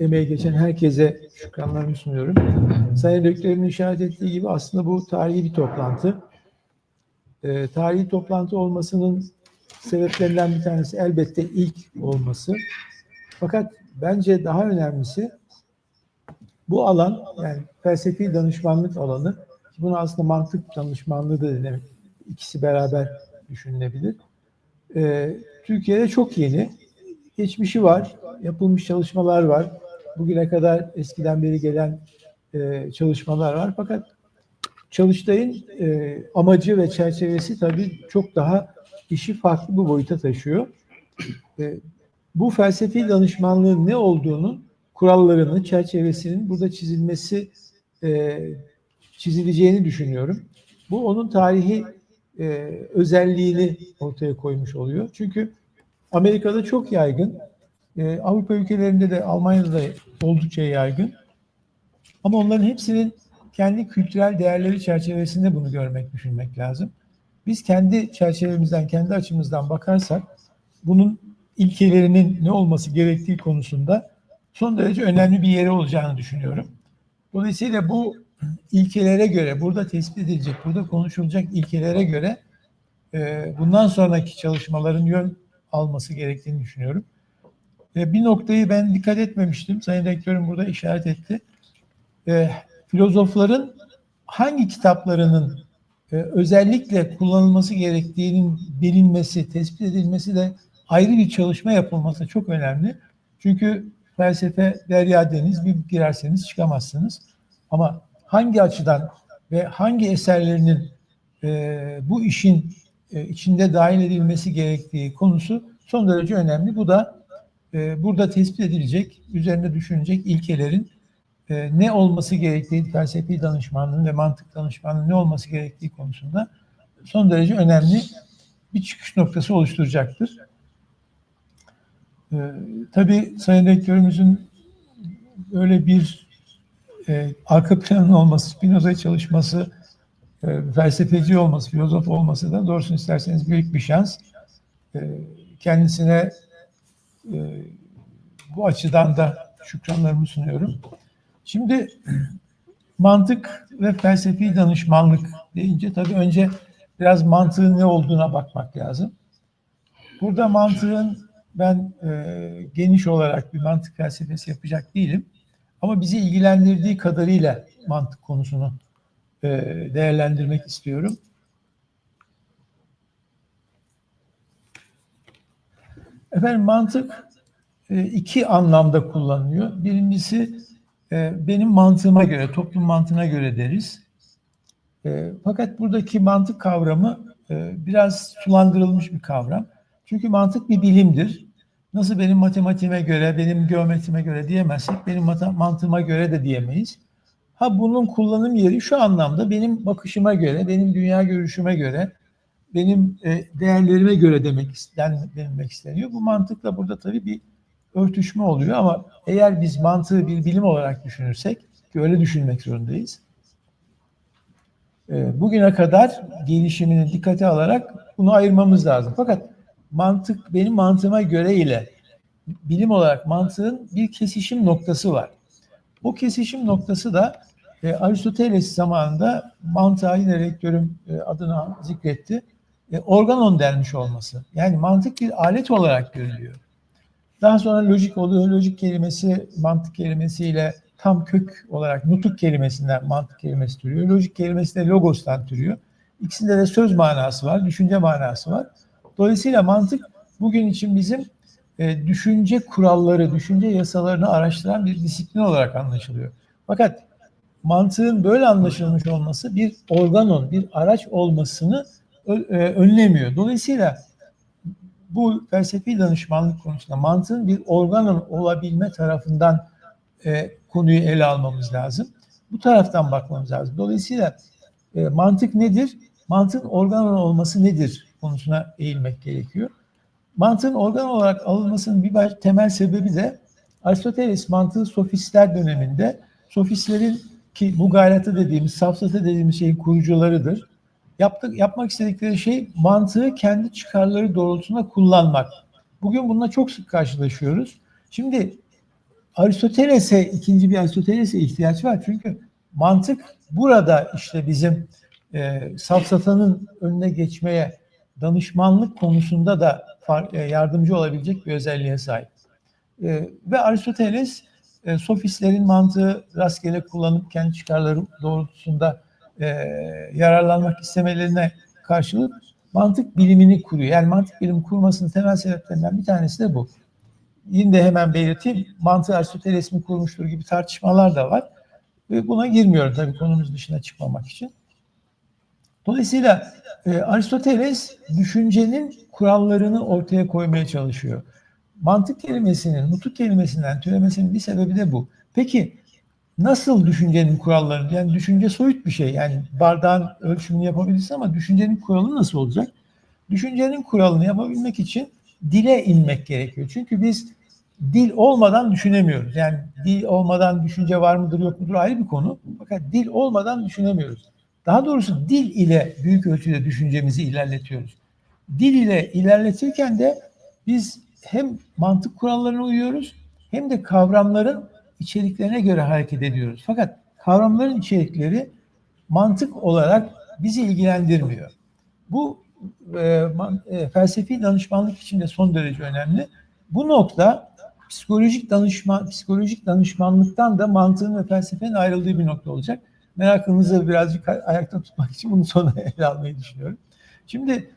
emeği geçen herkese şükranlarımı sunuyorum. Sayın Rektörümün işaret ettiği gibi aslında bu tarihi bir toplantı. Ee, tarihi toplantı olmasının sebeplerinden bir tanesi elbette ilk olması. Fakat bence daha önemlisi bu alan yani felsefi danışmanlık alanı bunu aslında mantık danışmanlığı da demek ikisi beraber düşünülebilir. Ee, Türkiye'de çok yeni. Geçmişi var, yapılmış çalışmalar var. Bugüne kadar eskiden beri gelen e, çalışmalar var. Fakat Çalıştay'ın e, amacı ve çerçevesi tabii çok daha işi farklı bir boyuta taşıyor. E, bu felsefi danışmanlığın ne olduğunun kurallarını, çerçevesinin burada çizilmesi e, çizileceğini düşünüyorum. Bu onun tarihi e, özelliğini ortaya koymuş oluyor. Çünkü Amerika'da çok yaygın, e, Avrupa ülkelerinde de Almanya'da da oldukça yaygın. Ama onların hepsinin kendi kültürel değerleri çerçevesinde bunu görmek, düşünmek lazım. Biz kendi çerçevemizden, kendi açımızdan bakarsak bunun ilkelerinin ne olması gerektiği konusunda son derece önemli bir yeri olacağını düşünüyorum. Dolayısıyla bu ilkelere göre, burada tespit edilecek, burada konuşulacak ilkelere göre e, bundan sonraki çalışmaların yön alması gerektiğini düşünüyorum. E, bir noktayı ben dikkat etmemiştim. Sayın Rektörüm burada işaret etti. E, filozofların hangi kitaplarının e, özellikle kullanılması gerektiğinin bilinmesi, tespit edilmesi de ayrı bir çalışma yapılması çok önemli. Çünkü felsefe derya deniz bir girerseniz çıkamazsınız. Ama hangi açıdan ve hangi eserlerinin e, bu işin e, içinde dahil edilmesi gerektiği konusu son derece önemli. Bu da e, burada tespit edilecek, üzerinde düşünecek ilkelerin e, ne olması gerektiği, felsefi danışmanlığın ve mantık danışmanlığının ne olması gerektiği konusunda son derece önemli bir çıkış noktası oluşturacaktır. E, tabii Sayın Rektörümüzün öyle bir e, arka planın olması, Spinoza çalışması, e, felsefeci olması, filozof olması da doğrusunu isterseniz büyük bir şans. E, kendisine e, bu açıdan da şükranlarımı sunuyorum. Şimdi mantık ve felsefi danışmanlık deyince tabii önce biraz mantığın ne olduğuna bakmak lazım. Burada mantığın ben e, geniş olarak bir mantık felsefesi yapacak değilim. Ama bizi ilgilendirdiği kadarıyla mantık konusunu değerlendirmek istiyorum. Efendim mantık e, iki anlamda kullanılıyor. Birincisi e, benim mantığıma göre, toplum mantığına göre deriz. E, fakat buradaki mantık kavramı e, biraz sulandırılmış bir kavram. Çünkü mantık bir bilimdir. Nasıl benim matematiğime göre, benim geometrime göre diyemezsek, benim mantığıma göre de diyemeyiz. Ha bunun kullanım yeri şu anlamda benim bakışıma göre, benim dünya görüşüme göre, benim e, değerlerime göre demek denilmek isteniyor. Bu mantıkla burada tabii bir örtüşme oluyor ama eğer biz mantığı bir bilim olarak düşünürsek ki öyle düşünmek zorundayız. E, bugüne kadar gelişimini dikkate alarak bunu ayırmamız lazım. Fakat mantık benim mantığıma göre ile bilim olarak mantığın bir kesişim noktası var. O kesişim noktası da e, Aristoteles zamanında mantığa yine rektörüm e, adına zikretti. E, organon denmiş olması. Yani mantık bir alet olarak görülüyor. Daha sonra lojik oluyor. Lojik kelimesi mantık kelimesiyle tam kök olarak nutuk kelimesinden mantık kelimesi türüyor. Lojik kelimesi de logostan türüyor. İkisinde de söz manası var, düşünce manası var. Dolayısıyla mantık bugün için bizim e, düşünce kuralları, düşünce yasalarını araştıran bir disiplin olarak anlaşılıyor. Fakat mantığın böyle anlaşılmış olması bir organon, bir araç olmasını e, önlemiyor. Dolayısıyla bu felsefi danışmanlık konusunda mantığın bir organon olabilme tarafından e, konuyu ele almamız lazım. Bu taraftan bakmamız lazım. Dolayısıyla e, mantık nedir? Mantığın organon olması nedir konusuna eğilmek gerekiyor. Mantığın organ olarak alınmasının bir temel sebebi de Aristoteles mantığı sofistler döneminde sofistlerin ki bu gayreti dediğimiz, safsata dediğimiz şeyin kurucularıdır. Yaptık, yapmak istedikleri şey mantığı kendi çıkarları doğrultusunda kullanmak. Bugün bununla çok sık karşılaşıyoruz. Şimdi Aristoteles'e, ikinci bir Aristoteles'e ihtiyaç var. Çünkü mantık burada işte bizim e, safsatanın önüne geçmeye danışmanlık konusunda da far, e, yardımcı olabilecek bir özelliğe sahip. E, ve Aristoteles e, sofistlerin mantığı rastgele kullanıp kendi çıkarları doğrultusunda e, yararlanmak istemelerine karşılık mantık bilimini kuruyor. Yani mantık bilim kurmasının temel sebeplerinden bir tanesi de bu. Yine de hemen belirteyim, mantığı Aristoteles mi kurmuştur gibi tartışmalar da var. Ve buna girmiyorum tabii konumuz dışına çıkmamak için. Dolayısıyla e, Aristoteles düşüncenin kurallarını ortaya koymaya çalışıyor. Mantık kelimesinin, nutuk kelimesinden türemesinin bir sebebi de bu. Peki nasıl düşüncenin kurallarını, yani düşünce soyut bir şey. Yani bardağın ölçümünü yapabilirsin ama düşüncenin kuralı nasıl olacak? Düşüncenin kuralını yapabilmek için dile inmek gerekiyor. Çünkü biz dil olmadan düşünemiyoruz. Yani dil olmadan düşünce var mıdır yok mudur ayrı bir konu. Fakat dil olmadan düşünemiyoruz. Daha doğrusu dil ile büyük ölçüde düşüncemizi ilerletiyoruz. Dil ile ilerletirken de biz hem mantık kurallarına uyuyoruz hem de kavramların içeriklerine göre hareket ediyoruz. Fakat kavramların içerikleri mantık olarak bizi ilgilendirmiyor. Bu e, man, e, felsefi danışmanlık için de son derece önemli. Bu nokta psikolojik danışman psikolojik danışmanlıktan da mantığın ve felsefenin ayrıldığı bir nokta olacak. Merakınızı birazcık ayakta tutmak için bunu sonra ele almayı düşünüyorum. Şimdi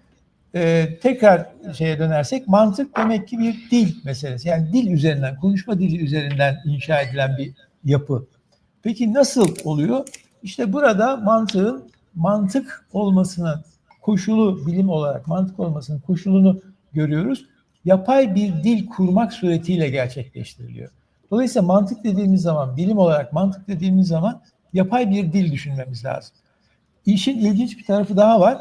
e, tekrar şeye dönersek mantık demek ki bir dil meselesi. Yani dil üzerinden, konuşma dili üzerinden inşa edilen bir yapı. Peki nasıl oluyor? İşte burada mantığın mantık olmasının koşulu bilim olarak mantık olmasının koşulunu görüyoruz. Yapay bir dil kurmak suretiyle gerçekleştiriliyor. Dolayısıyla mantık dediğimiz zaman, bilim olarak mantık dediğimiz zaman yapay bir dil düşünmemiz lazım. İşin ilginç bir tarafı daha var.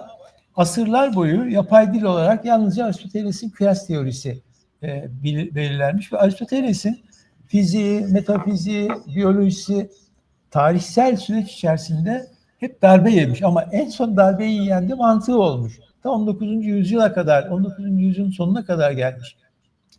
Asırlar boyu yapay dil olarak yalnızca Aristoteles'in kıyas teorisi e, belirlenmiş ve Aristoteles'in fiziği, metafiziği, biyolojisi tarihsel süreç içerisinde hep darbe yemiş ama en son darbeyi yiyen de mantığı olmuş. Ta 19. yüzyıla kadar, 19. yüzyılın sonuna kadar gelmiş.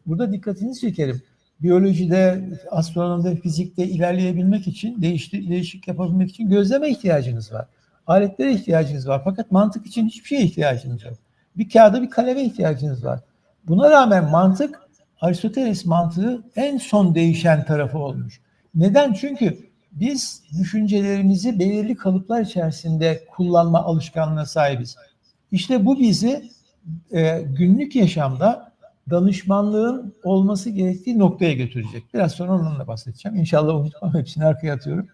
Burada dikkatinizi çekerim. Biyolojide, astronomide, fizikte ilerleyebilmek için, değişti, değişik yapabilmek için gözleme ihtiyacınız var. Aletlere ihtiyacınız var. Fakat mantık için hiçbir şeye ihtiyacınız yok. Bir kağıda bir kaleme ihtiyacınız var. Buna rağmen mantık, Aristoteles mantığı en son değişen tarafı olmuş. Neden? Çünkü biz düşüncelerimizi belirli kalıplar içerisinde kullanma alışkanlığına sahibiz. İşte bu bizi e, günlük yaşamda danışmanlığın olması gerektiği noktaya götürecek. Biraz sonra onunla bahsedeceğim. İnşallah unutmam hepsini arkaya atıyorum.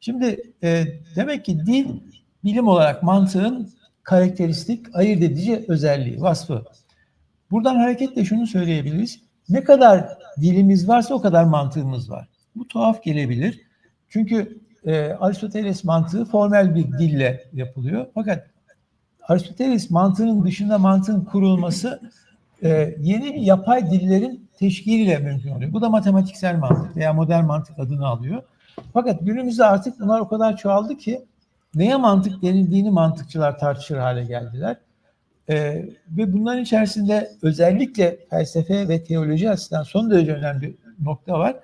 Şimdi e, demek ki dil bilim olarak mantığın karakteristik, ayırt edici özelliği, vasfı. Buradan hareketle şunu söyleyebiliriz. Ne kadar dilimiz varsa o kadar mantığımız var. Bu tuhaf gelebilir. Çünkü e, Aristoteles mantığı formel bir dille yapılıyor. Fakat Aristoteles mantığının dışında mantığın kurulması e, yeni yapay dillerin teşkiliyle mümkün oluyor. Bu da matematiksel mantık veya modern mantık adını alıyor. Fakat günümüzde artık bunlar o kadar çoğaldı ki neye mantık denildiğini mantıkçılar tartışır hale geldiler. E, ve bunların içerisinde özellikle felsefe ve teoloji açısından son derece önemli bir nokta var.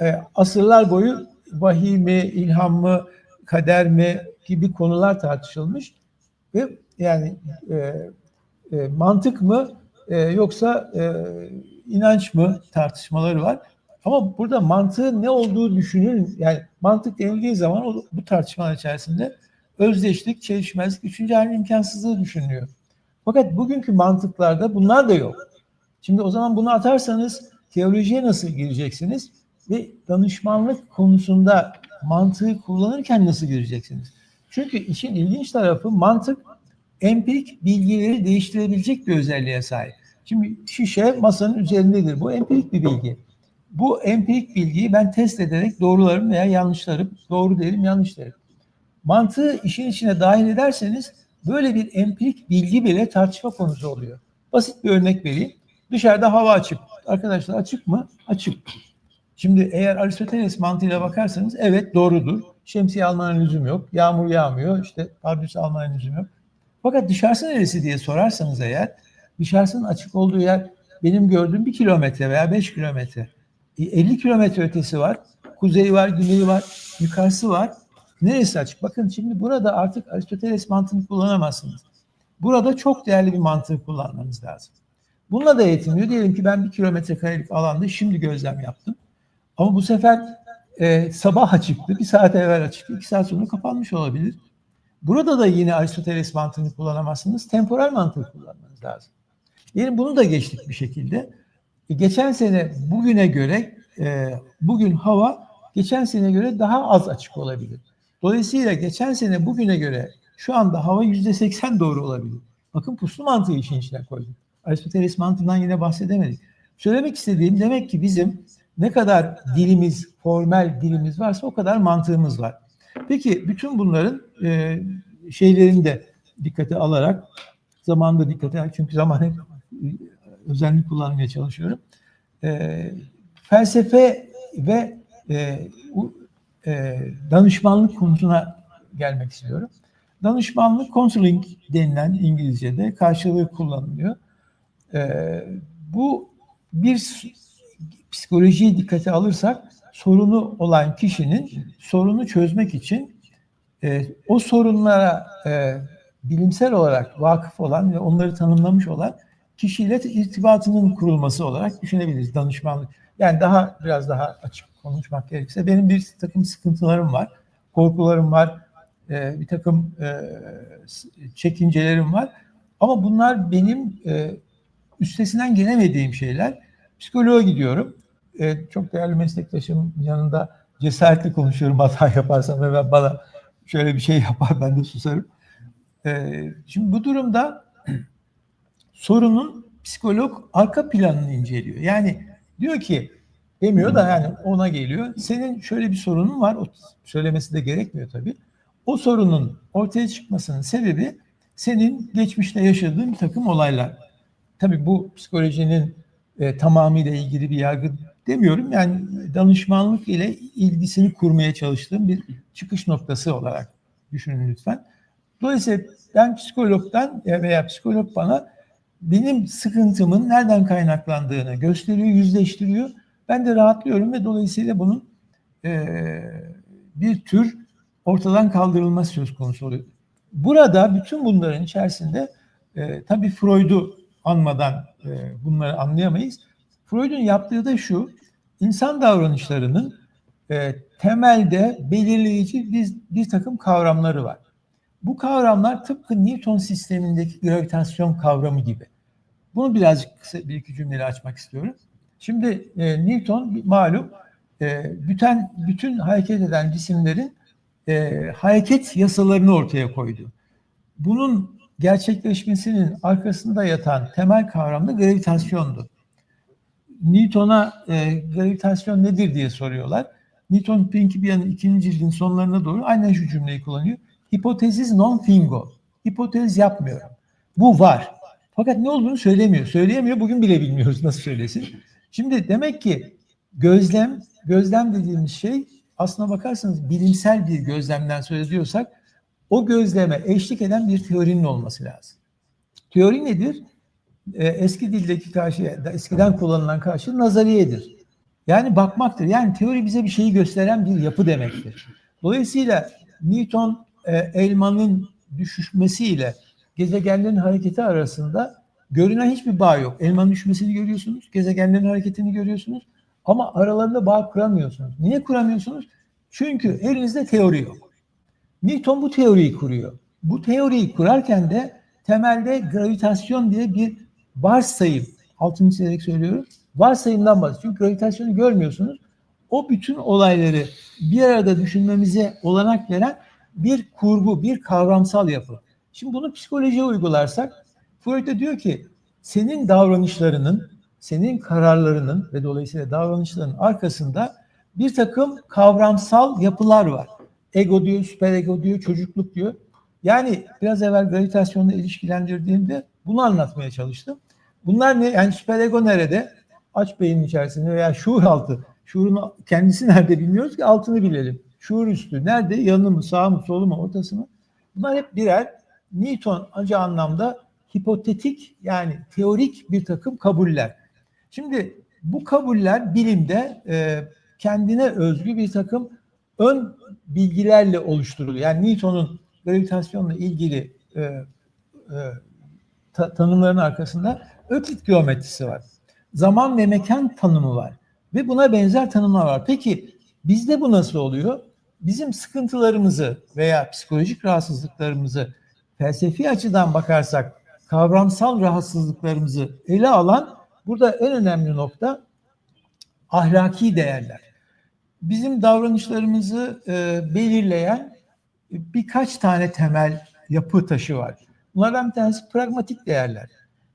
E, asırlar boyu vahiy mi, ilham mı, kader mi gibi konular tartışılmış ve yani e, e, mantık mı e, yoksa e, inanç mı tartışmaları var. Ama burada mantığın ne olduğu düşünün yani mantık denildiği zaman bu tartışmalar içerisinde özdeşlik, çelişmezlik, üçüncü halin imkansızlığı düşünülüyor. Fakat bugünkü mantıklarda bunlar da yok. Şimdi o zaman bunu atarsanız teolojiye nasıl gireceksiniz? Ve danışmanlık konusunda mantığı kullanırken nasıl gireceksiniz? Çünkü işin ilginç tarafı mantık empirik bilgileri değiştirebilecek bir özelliğe sahip. Şimdi şişe masanın üzerindedir. Bu empirik bir bilgi. Bu empirik bilgiyi ben test ederek doğrularım veya yanlışlarım, doğru derim, yanlış derim. Mantığı işin içine dahil ederseniz böyle bir empirik bilgi bile tartışma konusu oluyor. Basit bir örnek vereyim. Dışarıda hava açık. Arkadaşlar açık mı? Açık. Şimdi eğer Aristoteles mantığıyla bakarsanız evet doğrudur. Şemsiye almanın lüzum yok. Yağmur yağmıyor. İşte pardüs almanın lüzum yok. Fakat dışarısı neresi diye sorarsanız eğer dışarısının açık olduğu yer benim gördüğüm bir kilometre veya beş kilometre. E, 50 kilometre ötesi var. Kuzeyi var, güneyi var, yukarısı var. Neresi açık? Bakın şimdi burada artık Aristoteles mantığını kullanamazsınız. Burada çok değerli bir mantığı kullanmanız lazım. Bununla da yetinmiyor. Diyelim ki ben bir kilometre karelik alanda şimdi gözlem yaptım. Ama bu sefer e, sabah açıktı, bir saat evvel açıktı, iki saat sonra kapanmış olabilir. Burada da yine Aristoteles mantığını kullanamazsınız. Temporal mantığı kullanmanız lazım. Yani bunu da geçtik bir şekilde. E, geçen sene bugüne göre e, bugün hava geçen sene göre daha az açık olabilir. Dolayısıyla geçen sene bugüne göre şu anda hava yüzde seksen doğru olabilir. Bakın puslu mantığı işin içine koydum. Aristoteles mantığından yine bahsedemedik. Söylemek istediğim demek ki bizim ne kadar dilimiz, formel dilimiz varsa o kadar mantığımız var. Peki bütün bunların e, şeylerini de dikkate alarak zamanında dikkate çünkü zaman hep özenli kullanmaya çalışıyorum. E, felsefe ve e, e, danışmanlık konusuna gelmek istiyorum. Danışmanlık, counseling denilen İngilizce'de karşılığı kullanılıyor. E, bu bir psikolojiyi dikkate alırsak sorunu olan kişinin sorunu çözmek için e, o sorunlara e, bilimsel olarak vakıf olan ve onları tanımlamış olan kişiyle irtibatının kurulması olarak düşünebiliriz danışmanlık. Yani daha biraz daha açık konuşmak gerekirse benim bir takım sıkıntılarım var, korkularım var, e, bir takım e, çekincelerim var. Ama bunlar benim e, üstesinden gelemediğim şeyler. Psikoloğa gidiyorum. Çok değerli meslektaşım yanında cesaretli konuşuyorum hata yaparsam ve ben bana şöyle bir şey yapar ben de susarım. Şimdi bu durumda sorunun psikolog arka planını inceliyor. Yani diyor ki demiyor da yani ona geliyor. Senin şöyle bir sorunun var. O söylemesi de gerekmiyor tabii. O sorunun ortaya çıkmasının sebebi senin geçmişte yaşadığın bir takım olaylar. Tabii bu psikolojinin e, tamamıyla ilgili bir yargı demiyorum. Yani danışmanlık ile ilgisini kurmaya çalıştığım bir çıkış noktası olarak düşünün lütfen. Dolayısıyla ben psikologdan veya psikolog bana benim sıkıntımın nereden kaynaklandığını gösteriyor, yüzleştiriyor. Ben de rahatlıyorum ve dolayısıyla bunun e, bir tür ortadan kaldırılması söz konusu oluyor. Burada bütün bunların içerisinde e, tabii Freud'u anmadan e, bunları anlayamayız. Freud'un yaptığı da şu, insan davranışlarının e, temelde belirleyici bir, bir takım kavramları var. Bu kavramlar tıpkı Newton sistemindeki gravitasyon kavramı gibi. Bunu birazcık kısa bir iki cümleyle açmak istiyorum. Şimdi e, Newton malum e, bütün bütün hareket eden cisimlerin e, hareket yasalarını ortaya koydu. Bunun gerçekleşmesinin arkasında yatan temel kavram da gravitasyondu. Newton'a e, gravitasyon nedir diye soruyorlar. Newton Principia'nın ikinci cildin sonlarına doğru aynen şu cümleyi kullanıyor. Hipotezis non fingo. Hipotez yapmıyorum. Bu var. Fakat ne olduğunu söylemiyor. Söyleyemiyor. Bugün bile bilmiyoruz nasıl söylesin. Şimdi demek ki gözlem, gözlem dediğimiz şey aslına bakarsanız bilimsel bir gözlemden söz ediyorsak o gözleme eşlik eden bir teorinin olması lazım. Teori nedir? Ee, eski dildeki karşı, eskiden kullanılan karşı nazariyedir. Yani bakmaktır. Yani teori bize bir şeyi gösteren bir yapı demektir. Dolayısıyla Newton e, elmanın düşüşmesiyle gezegenlerin hareketi arasında görünen hiçbir bağ yok. Elmanın düşmesini görüyorsunuz, gezegenlerin hareketini görüyorsunuz ama aralarında bağ kuramıyorsunuz. Niye kuramıyorsunuz? Çünkü elinizde teori yok. Newton bu teoriyi kuruyor. Bu teoriyi kurarken de temelde gravitasyon diye bir varsayım, altını çizerek söylüyorum, varsayımdan bahsediyor. Çünkü gravitasyonu görmüyorsunuz. O bütün olayları bir arada düşünmemize olanak veren bir kurgu, bir kavramsal yapı. Şimdi bunu psikolojiye uygularsak, Freud da diyor ki senin davranışlarının, senin kararlarının ve dolayısıyla davranışlarının arkasında bir takım kavramsal yapılar var. Ego diyor, süper ego diyor, çocukluk diyor. Yani biraz evvel gravitasyonla ilişkilendirdiğimde bunu anlatmaya çalıştım. Bunlar ne? Yani süper ego nerede? Aç beynin içerisinde veya şuur altı. Şuurun kendisi nerede bilmiyoruz ki altını bilelim. Şuur üstü nerede? Yanı mı, sağ mı, solu mu, ortası mı? Bunlar hep birer Newton acı anlamda hipotetik yani teorik bir takım kabuller. Şimdi bu kabuller bilimde e, kendine özgü bir takım ön bilgilerle oluşturuluyor. Yani Newton'un gravitasyonla ilgili e, e, ta- tanımların arkasında Öklit geometrisi var. Zaman ve mekan tanımı var. Ve buna benzer tanımlar var. Peki bizde bu nasıl oluyor? Bizim sıkıntılarımızı veya psikolojik rahatsızlıklarımızı felsefi açıdan bakarsak kavramsal rahatsızlıklarımızı ele alan burada en önemli nokta ahlaki değerler. Bizim davranışlarımızı e, belirleyen birkaç tane temel yapı taşı var. Bunlardan bir tanesi pragmatik değerler.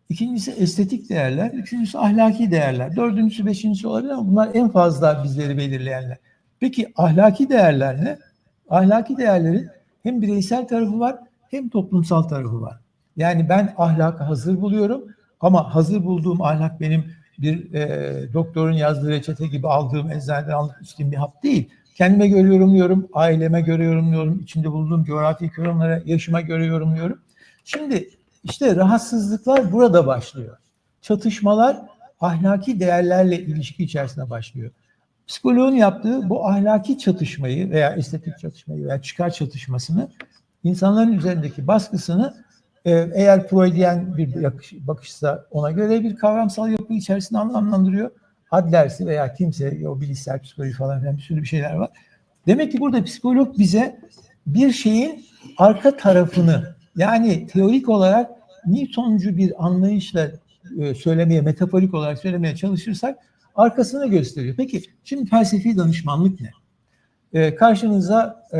İkincisi estetik değerler. Üçüncüsü ahlaki değerler. Dördüncüsü, beşincisi olabilir ama bunlar en fazla bizleri belirleyenler. Peki ahlaki değerler ne? Ahlaki değerlerin hem bireysel tarafı var hem toplumsal tarafı var. Yani ben ahlakı hazır buluyorum ama hazır bulduğum ahlak benim bir e, doktorun yazdığı reçete gibi aldığım eczaneden alıp içtiğim bir hap değil. Kendime göre yorumluyorum, aileme göre yorumluyorum, içinde bulunduğum coğrafi konumlara, yaşıma göre yorumluyorum. Şimdi işte rahatsızlıklar burada başlıyor. Çatışmalar ahlaki değerlerle ilişki içerisinde başlıyor. Psikoloğun yaptığı bu ahlaki çatışmayı veya estetik çatışmayı veya çıkar çatışmasını insanların üzerindeki baskısını e, eğer Freudian bir bakışsa ona göre bir kavramsal yapı içerisinde anlamlandırıyor. Adlersi veya kimse o bilişsel psikoloji falan filan bir sürü bir şeyler var. Demek ki burada psikolog bize bir şeyin arka tarafını yani teorik olarak Newtoncu bir anlayışla e, söylemeye, metaforik olarak söylemeye çalışırsak arkasını gösteriyor. Peki şimdi felsefi danışmanlık ne? E, karşınıza e,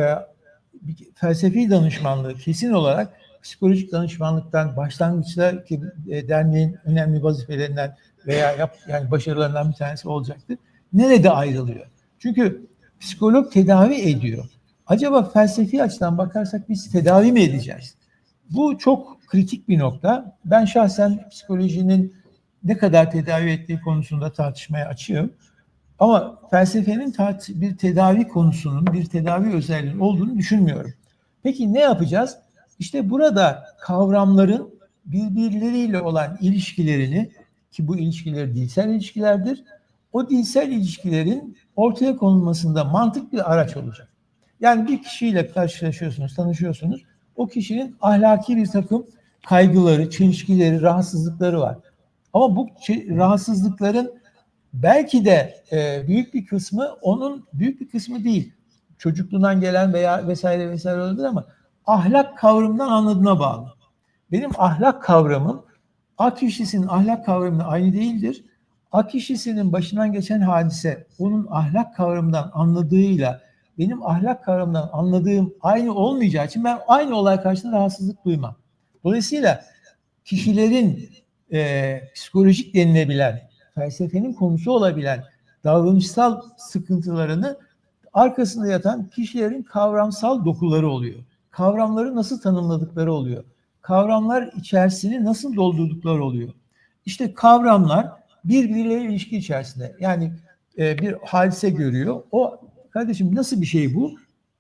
felsefi danışmanlığı kesin olarak psikolojik danışmanlıktan başlangıçta ki e, derneğin önemli vazifelerinden veya yap, yani başarılarından bir tanesi olacaktır. Nerede ayrılıyor? Çünkü psikolog tedavi ediyor. Acaba felsefi açıdan bakarsak biz tedavi mi edeceğiz? Bu çok kritik bir nokta. Ben şahsen psikolojinin ne kadar tedavi ettiği konusunda tartışmaya açığım. Ama felsefenin bir tedavi konusunun, bir tedavi özelliğinin olduğunu düşünmüyorum. Peki ne yapacağız? İşte burada kavramların birbirleriyle olan ilişkilerini ki bu ilişkiler dilsel ilişkilerdir. O dilsel ilişkilerin ortaya konulmasında mantık bir araç olacak. Yani bir kişiyle karşılaşıyorsunuz, tanışıyorsunuz. O kişinin ahlaki bir takım kaygıları, çelişkileri, rahatsızlıkları var. Ama bu çe- rahatsızlıkların belki de e, büyük bir kısmı onun büyük bir kısmı değil. Çocukluğundan gelen veya vesaire vesaire olabilir ama ahlak kavramından anladığına bağlı. Benim ahlak kavramım A kişisinin ahlak kavramı aynı değildir. A kişisinin başından geçen hadise onun ahlak kavramından anladığıyla benim ahlak kavramından anladığım aynı olmayacağı için ben aynı olay karşısında rahatsızlık duymam. Dolayısıyla kişilerin e, psikolojik denilebilen, felsefenin konusu olabilen davranışsal sıkıntılarını arkasında yatan kişilerin kavramsal dokuları oluyor. Kavramları nasıl tanımladıkları oluyor. Kavramlar içerisini nasıl doldurdukları oluyor. İşte kavramlar birbirleriyle ilişki içerisinde. Yani e, bir hadise görüyor. O kardeşim nasıl bir şey bu?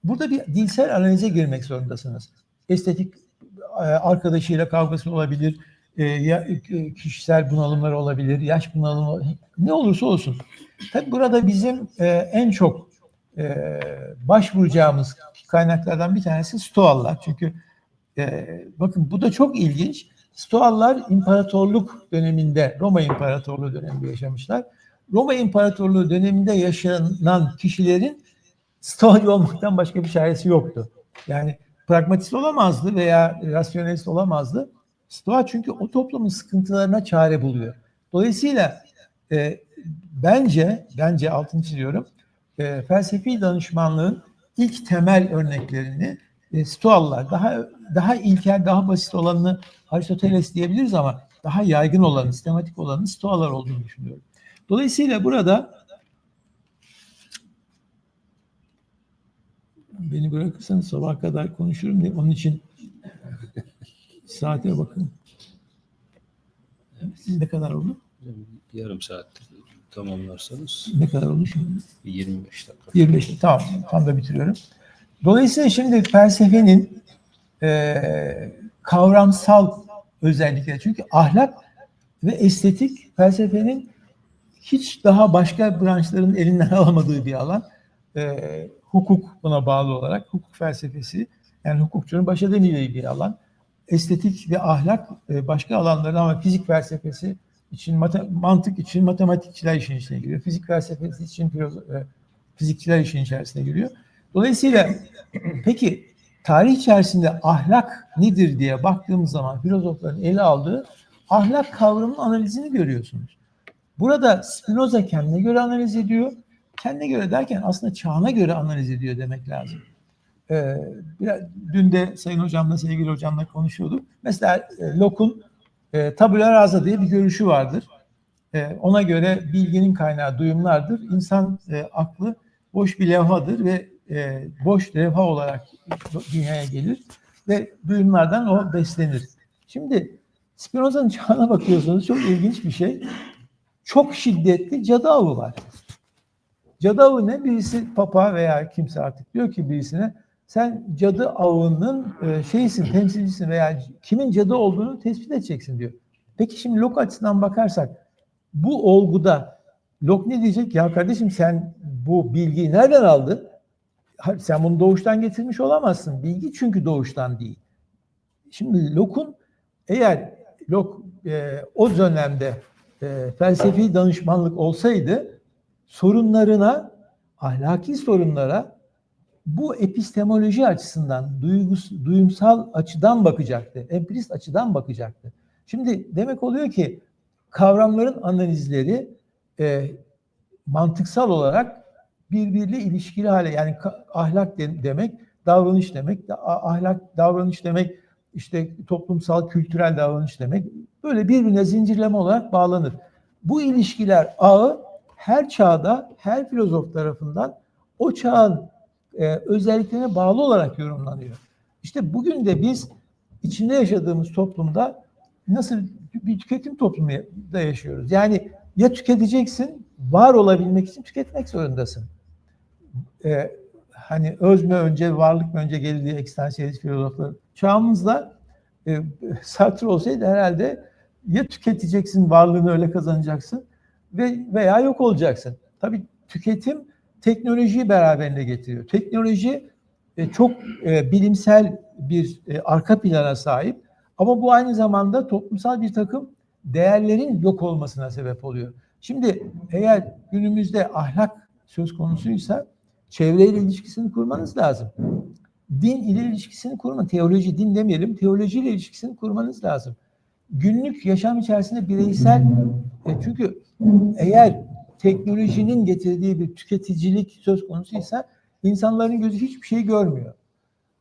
Burada bir dilsel analize girmek zorundasınız. Estetik e, arkadaşıyla kavgası olabilir, e, ya, e, kişisel bunalımlar olabilir, yaş bunalımı ne olursa olsun. Tabii burada bizim e, en çok e, başvuracağımız kaynaklardan bir tanesi Stoallar. Çünkü e, bakın bu da çok ilginç. Stoallar imparatorluk döneminde, Roma İmparatorluğu döneminde yaşamışlar. Roma İmparatorluğu döneminde yaşanan kişilerin Stoacı olmaktan başka bir çaresi yoktu. Yani pragmatist olamazdı veya rasyonelist olamazdı. Stoa çünkü o toplumun sıkıntılarına çare buluyor. Dolayısıyla e, bence, bence altını çiziyorum, e, felsefi danışmanlığın ilk temel örneklerini e, Stoalılar, daha daha ilkel, daha basit olanını Aristoteles diyebiliriz ama daha yaygın olanı, sistematik olanı Stoalar olduğunu düşünüyorum. Dolayısıyla burada beni bırakırsanız sabah kadar konuşurum diye onun için saate bakın. Siz ne kadar oldu? Yarım saat tamamlarsanız Ne kadar oldu şimdi? 25 dakika. 25. Tamam, tam da bitiriyorum. Dolayısıyla şimdi felsefenin e, kavramsal özellikleri. Çünkü ahlak ve estetik felsefenin hiç daha başka branşların elinden alamadığı bir alan. E, hukuk buna bağlı olarak hukuk felsefesi yani hukukçunun baş edemeyeceği bir alan. Estetik ve ahlak e, başka alanlarda ama fizik felsefesi için mantık için matematikçiler işin içine giriyor. Fizik felsefesi için e, fizikçiler işin içerisine giriyor. Dolayısıyla peki tarih içerisinde ahlak nedir diye baktığımız zaman filozofların ele aldığı ahlak kavramının analizini görüyorsunuz. Burada Spinoza kendine göre analiz ediyor. Kendine göre derken aslında çağına göre analiz ediyor demek lazım. Ee, biraz, dün de Sayın Hocamla, sevgili Hocamla konuşuyorduk. Mesela e, Locke'un e, tabula rasa diye bir görüşü vardır. E, ona göre bilginin kaynağı duyumlardır. İnsan e, aklı boş bir levhadır ve e, boş levha olarak dünyaya gelir ve duyumlardan o beslenir. Şimdi Spinoza'nın çağına bakıyorsunuz çok ilginç bir şey. Çok şiddetli cadı avı var. Cadı avı ne? Birisi papa veya kimse artık diyor ki birisine sen cadı avının e, şeysin, temsilcisin veya kimin cadı olduğunu tespit edeceksin diyor. Peki şimdi Locke açısından bakarsak bu olguda Locke ne diyecek? Ya kardeşim sen bu bilgiyi nereden aldın? Sen bunu doğuştan getirmiş olamazsın. Bilgi çünkü doğuştan değil. Şimdi Locke'un eğer Locke e, o dönemde e, felsefi danışmanlık olsaydı sorunlarına, ahlaki sorunlara bu epistemoloji açısından, duygus, duyumsal açıdan bakacaktı, empirist açıdan bakacaktı. Şimdi demek oluyor ki kavramların analizleri e, mantıksal olarak birbiriyle ilişkili hale yani ahlak de- demek, davranış demek, ahlak davranış demek, işte toplumsal kültürel davranış demek böyle birbirine zincirleme olarak bağlanır. Bu ilişkiler ağı her çağda her filozof tarafından o çağın e, özelliklerine bağlı olarak yorumlanıyor. İşte bugün de biz içinde yaşadığımız toplumda nasıl bir tüketim toplumunda yaşıyoruz. Yani ya tüketeceksin, var olabilmek için tüketmek zorundasın. Ee, hani öz mü önce, varlık mı önce gelir diye ekstansiyelist filozoflar. Çağımızda e, Sartre olsaydı herhalde ya tüketeceksin, varlığını öyle kazanacaksın ve veya yok olacaksın. Tabii tüketim teknolojiyi beraberinde getiriyor. Teknoloji e, çok e, bilimsel bir e, arka plana sahip ama bu aynı zamanda toplumsal bir takım değerlerin yok olmasına sebep oluyor. Şimdi eğer günümüzde ahlak söz konusuysa çevreyle ilişkisini kurmanız lazım. Din ile ilişkisini kurma, teoloji, din demeyelim, teolojiyle ilişkisini kurmanız lazım. Günlük yaşam içerisinde bireysel, e, çünkü eğer teknolojinin getirdiği bir tüketicilik söz konusuysa insanların gözü hiçbir şey görmüyor.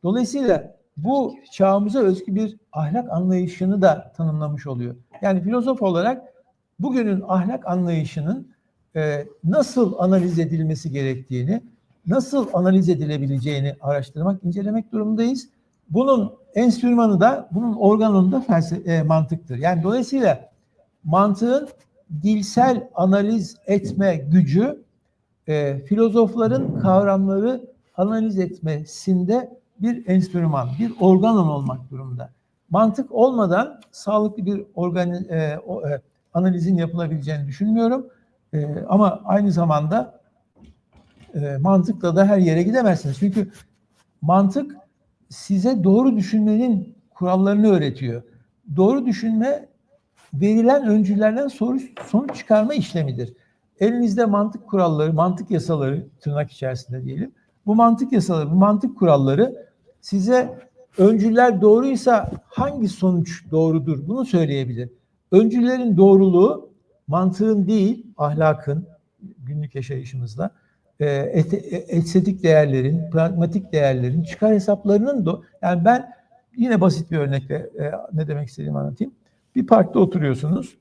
Dolayısıyla bu çağımıza özgü bir ahlak anlayışını da tanımlamış oluyor. Yani filozof olarak bugünün ahlak anlayışının e, nasıl analiz edilmesi gerektiğini, nasıl analiz edilebileceğini araştırmak, incelemek durumundayız. Bunun enstrümanı da, bunun organonu da felsefe, e, mantıktır. Yani dolayısıyla mantığın dilsel analiz etme gücü e, filozofların kavramları analiz etmesinde bir enstrüman, bir organon olmak durumunda. Mantık olmadan sağlıklı bir organi, e, o, e, analizin yapılabileceğini düşünmüyorum. E, ama aynı zamanda e, mantıkla da her yere gidemezsiniz. Çünkü mantık size doğru düşünmenin kurallarını öğretiyor. Doğru düşünme verilen öncülerden sonuç, sonuç çıkarma işlemidir. Elinizde mantık kuralları, mantık yasaları tırnak içerisinde diyelim. Bu mantık yasaları, bu mantık kuralları size öncüler doğruysa hangi sonuç doğrudur bunu söyleyebilir. Öncülerin doğruluğu mantığın değil, ahlakın günlük yaşayışımızda e, estetik değerlerin, pragmatik değerlerin, çıkar hesaplarının da yani ben yine basit bir örnekle e, ne demek istediğimi anlatayım. Bir parkta oturuyorsunuz.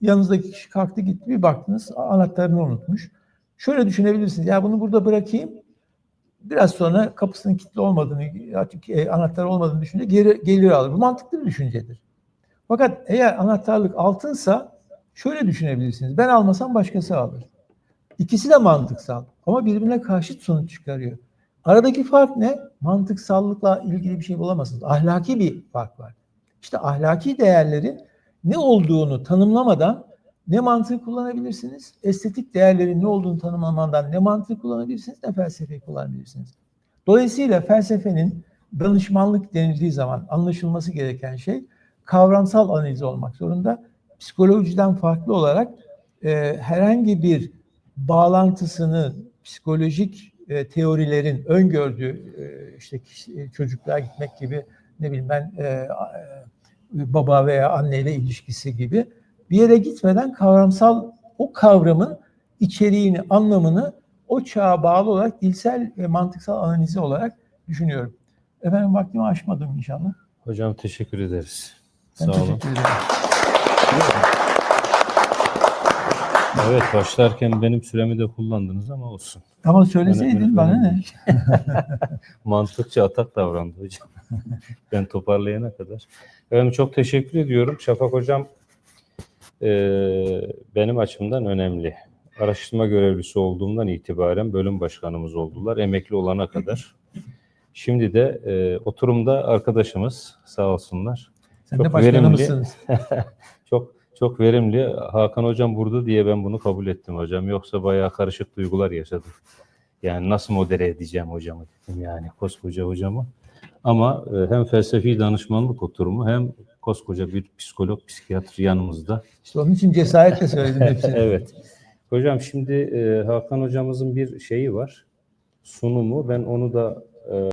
Yanınızdaki kişi kalktı gitti bir baktınız anahtarını unutmuş. Şöyle düşünebilirsiniz. Ya bunu burada bırakayım. Biraz sonra kapısının kilitli olmadığını, artık e, anahtar olmadığını düşünce geri gelir alır. Bu mantıklı bir düşüncedir. Fakat eğer anahtarlık altınsa şöyle düşünebilirsiniz. Ben almasam başkası alır. İkisi de mantıksal ama birbirine karşıt sonuç çıkarıyor. Aradaki fark ne? Mantıksallıkla ilgili bir şey bulamazsınız. Ahlaki bir fark var. İşte ahlaki değerlerin ne olduğunu tanımlamadan ne mantığı kullanabilirsiniz, estetik değerlerin ne olduğunu tanımlamandan ne mantığı kullanabilirsiniz, ne felsefeyi kullanabilirsiniz. Dolayısıyla felsefenin danışmanlık denildiği zaman anlaşılması gereken şey kavramsal analiz olmak zorunda. Psikolojiden farklı olarak e, herhangi bir bağlantısını psikolojik e, teorilerin öngördüğü e, işte kişi- çocukluğa gitmek gibi ne bileyim ben e, e, baba veya anneyle ilişkisi gibi bir yere gitmeden kavramsal o kavramın içeriğini, anlamını o çağa bağlı olarak dilsel ve mantıksal analizi olarak düşünüyorum. Efendim vaktimi aşmadım inşallah. Hocam teşekkür ederiz. Ben Sağ olun. teşekkür ederim. Evet başlarken benim süremi de kullandınız ama olsun. Ama söyleseydin Öyle- bana öyle- ne? Mantıkça atak davrandı hocam. ben toparlayana kadar. Efendim çok teşekkür ediyorum. Şafak hocam eee, benim açımdan önemli. Araştırma görevlisi olduğumdan itibaren bölüm başkanımız oldular. Emekli olana kadar. Şimdi de eee, oturumda arkadaşımız sağ olsunlar. Sen Çok de başkanı verimli. mısınız? Çok çok verimli. Hakan hocam burada diye ben bunu kabul ettim hocam. Yoksa bayağı karışık duygular yaşadım. Yani nasıl modere edeceğim hocamı dedim yani koskoca hocamı. Ama e, hem felsefi danışmanlık oturumu hem koskoca bir psikolog, psikiyatr yanımızda. İşte onun için cesaretle söyledim hepsini. evet. Hocam şimdi e, Hakan hocamızın bir şeyi var. Sunumu. Ben onu da